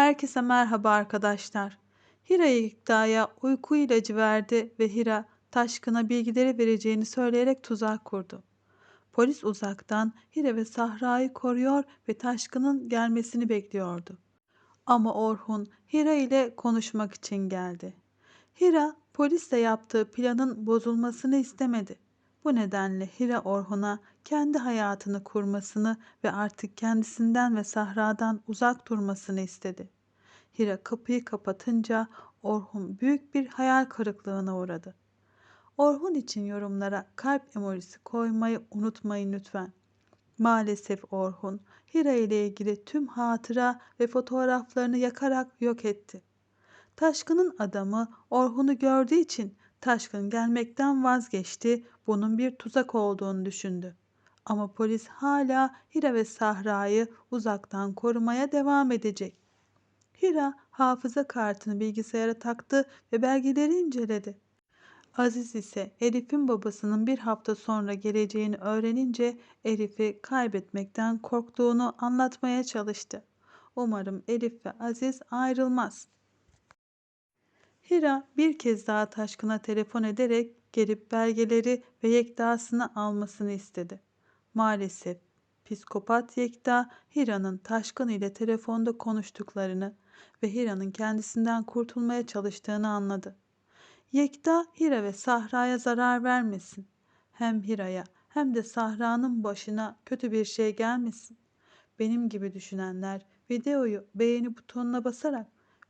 Herkese merhaba arkadaşlar. Hira Yekta'ya uyku ilacı verdi ve Hira Taşkın'a bilgileri vereceğini söyleyerek tuzak kurdu. Polis uzaktan Hira ve Sahra'yı koruyor ve Taşkın'ın gelmesini bekliyordu. Ama Orhun Hira ile konuşmak için geldi. Hira polisle yaptığı planın bozulmasını istemedi. Bu nedenle Hira Orhun'a kendi hayatını kurmasını ve artık kendisinden ve Sahra'dan uzak durmasını istedi. Hira kapıyı kapatınca Orhun büyük bir hayal kırıklığına uğradı. Orhun için yorumlara kalp emojisi koymayı unutmayın lütfen. Maalesef Orhun, Hira ile ilgili tüm hatıra ve fotoğraflarını yakarak yok etti. Taşkın'ın adamı Orhun'u gördüğü için Taşkın gelmekten vazgeçti, bunun bir tuzak olduğunu düşündü. Ama polis hala Hira ve Sahra'yı uzaktan korumaya devam edecek. Hira hafıza kartını bilgisayara taktı ve belgeleri inceledi. Aziz ise Elif'in babasının bir hafta sonra geleceğini öğrenince Elif'i kaybetmekten korktuğunu anlatmaya çalıştı. Umarım Elif ve Aziz ayrılmaz. Hira bir kez daha Taşkın'a telefon ederek gelip belgeleri ve Yekta'sını almasını istedi. Maalesef psikopat Yekta Hira'nın Taşkın ile telefonda konuştuklarını ve Hira'nın kendisinden kurtulmaya çalıştığını anladı. Yekta Hira ve Sahra'ya zarar vermesin. Hem Hira'ya hem de Sahra'nın başına kötü bir şey gelmesin. Benim gibi düşünenler videoyu beğeni butonuna basarak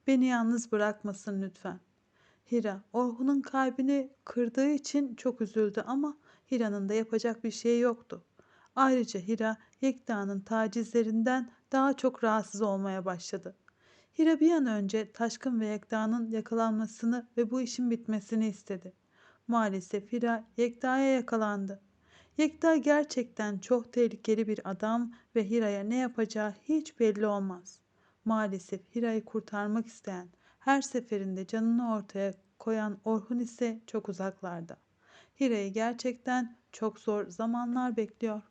beni yalnız bırakmasın lütfen. Hira, Orhun'un kalbini kırdığı için çok üzüldü ama Hira'nın da yapacak bir şey yoktu. Ayrıca Hira, Yekta'nın tacizlerinden daha çok rahatsız olmaya başladı. Hira bir an önce Taşkın ve Yekta'nın yakalanmasını ve bu işin bitmesini istedi. Maalesef Hira Yekta'ya yakalandı. Yekta gerçekten çok tehlikeli bir adam ve Hira'ya ne yapacağı hiç belli olmaz. Maalesef Hira'yı kurtarmak isteyen, her seferinde canını ortaya koyan Orhun ise çok uzaklarda. Hira'yı gerçekten çok zor zamanlar bekliyor.